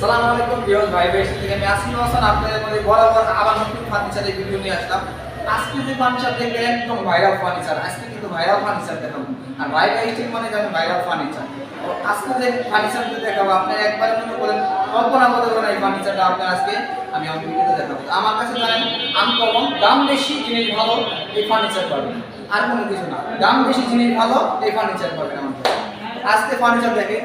সালাম আলাইকুম বিয়স ভাই আমি আপনাদের মধ্যে বরাবর আবার নতুন ফার্নিচারের ভিডিও নিয়ে আসলাম। আজকে যে ফার্নিচার দেখবেন একদম ভাইরাল ফার্নিচার আজকে কিন্তু ভাইরাল ফার্নিচার দেখাবো। আর স্টিল মানে ভাইরাল ফার্নিচার আজকে যে ফার্নিচারটা দেখাবো আপনি একবার মনে করেন কল্পনা করতে পারেন এই ফার্নিচারটা আপনার আজকে আমি আমার দেখাবো। আমার কাছে জানেন আনকমন দাম বেশি জিনিস ভালো, এই ফার্নিচার পাবেন। আর কোনো কিছু না। দাম বেশি জিনিস ভালো, এই ফার্নিচার পাবেন আমার। আজকে ফার্নিচার দেখেন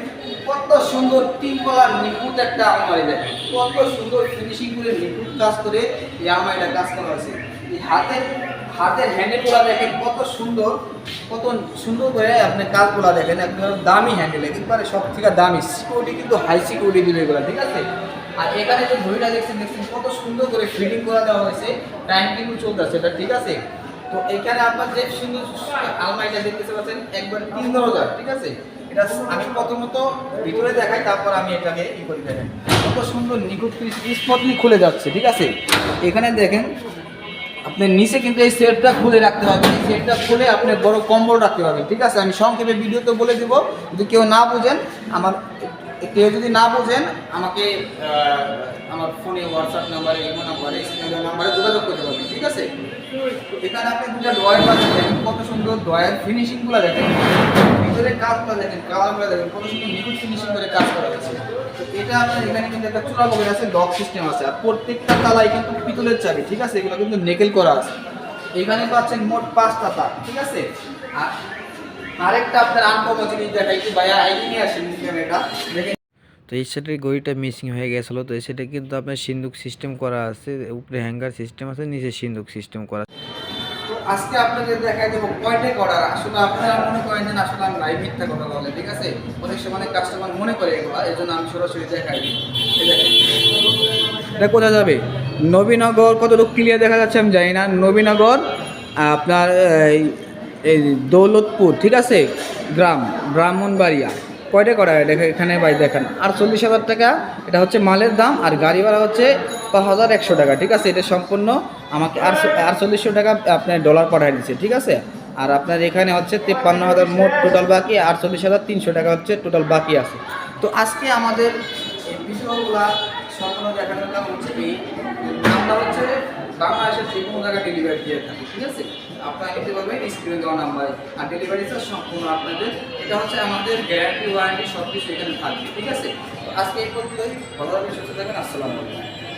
কত সুন্দর তিন কলার নিখুঁত একটা আলমারি দেখেন কত সুন্দর ফিনিশিং করে নিখুঁত কাজ করে এই আলমারিটা কাজ করা হয়েছে। এই হাতের হাতের হ্যান্ডেল হ্যান্ডেলগুলো দেখেন কত সুন্দর কত সুন্দর করে আপনি কাজগুলো দেখেন। একদম দামি হ্যান্ডেল একেবারে সব থেকে দামি। সিকিউরিটি কিন্তু হাই সিকিউরিটি দিবে এগুলো, ঠিক আছে? আর এখানে যে ঘড়িটা দেখছেন দেখছেন কত সুন্দর করে ফিটিং করে দেওয়া হয়েছে। টাইম কিন্তু চলতেছে, এটা ঠিক আছে? তো এখানে আপনার যে সুন্দর আলমারিটা দেখতে পাচ্ছেন, একবার তিন দরজার ঠিক আছে? এটা আমি প্রথমত ভিতরে দেখাই, তারপর আমি এটাকে ই করে দেখেন কত সুন্দর নিখুঁত স্পটলি খুলে যাচ্ছে, ঠিক আছে? এখানে দেখেন, আপনি নিচে কিন্তু এই সেটটা খুলে রাখতে পারবেন। এই সেটটা খুলে আপনি বড় কম্বল রাখতে পারবেন, ঠিক আছে? আমি সংক্ষেপে ভিডিওতে বলে দিব, যদি কেউ না বুঝেন, আমার কেউ যদি না বুঝেন, আমাকে আমার ফোনে হোয়াটসঅ্যাপ নাম্বারে ইমো নাম্বারে নাম্বারে যোগাযোগ করতে পারবেন, ঠিক আছে? এখানে আপনি দুটো ড্রয়ার পাচ্ছেন দেখেন, কত সুন্দর ড্রয়ার ফিনিশিংগুলো দেখেন। ভিতরে কাজগুলো দেখেন কালারগুলো দেখেন, কত সুন্দর নিখুঁত ফিনিশিং করে কাজ করা হয়েছে এটা আপনার এখানে কিন্তু একটা চূড়া বগের আছে লক সিস্টেম আছে। আর প্রত্যেকটা তালাই কিন্তু পিতলের চাবি, ঠিক আছে? এগুলো কিন্তু নেকেল করা আছে। এখানে পাচ্ছেন মোট পাঁচটা তার ঠিক আছে? আর আরেকটা আপনার আনকমন জিনিস দেখাই ভাইয়া আইডি নিয়ে আসেন এটা। দেখেন তো এই সেটের গড়িটা মিসিং হয়ে গেছিল। তো এই সেটে কিন্তু আপনার সিন্দুক সিস্টেম করা আছে, উপরে হ্যাঙ্গার সিস্টেম আছে, নিচে সিন্দুক সিস্টেম করা আজকে আপনাদের দেখাই দেবো কয়টা অর্ডার আসলে আপনারা মনে করেন যে আসলে আমি লাইভ মিথ্যা কথা বলে, ঠিক আছে? অনেক সময় অনেক কাস্টমার মনে করে এগুলো, এই জন্য আমি সরাসরি দেখাই এটা কোথায় যাবে? নবীনগর, কতটুকু ক্লিয়ার দেখা যাচ্ছে আমি জানি না। নবীনগর, আপনার এই দৌলতপুর, ঠিক আছে? গ্রাম, ব্রাহ্মণবাড়িয়া। কয়টা করা হয়? এখানে ভাই দেখেন। আর চল্লিশ হাজার টাকা, এটা হচ্ছে মালের দাম, আর গাড়ি ভাড়া হচ্ছে পাঁচ হাজার একশো টাকা, ঠিক আছে? এটা সম্পূর্ণ আমাকে আর আটচল্লিশশো টাকা আপনার ডলার পাঠিয়ে দিচ্ছে, ঠিক আছে? আর আপনার এখানে হচ্ছে তেপ্পান্ন হাজার মোট টোটাল বাকি, আটচল্লিশ হাজার তিনশো টাকা হচ্ছে টোটাল বাকি আছে। তো আজকে আমাদের বিষয়গুলা সম্পূর্ণ দেখানোর কারণ হচ্ছে এই আমরা হচ্ছে বাংলাদেশের যে কোনো জায়গায় ডেলিভারি দিয়ে থাকে, ঠিক আছে? আপনারা নিতে পারবেন স্ক্রিনে দেওয়া নাম্বারে আর ডেলিভারি চার্জ সম্পূর্ণ আপনাদের, এটা হচ্ছে আমাদের গ্যারান্টি ওয়ারেন্টি সব কিছু এখানে থাকবে, ঠিক আছে? আজকে এই পর্যন্ত ভালো সুস্থ থাকবেন, আসসালামু আলাইকুম।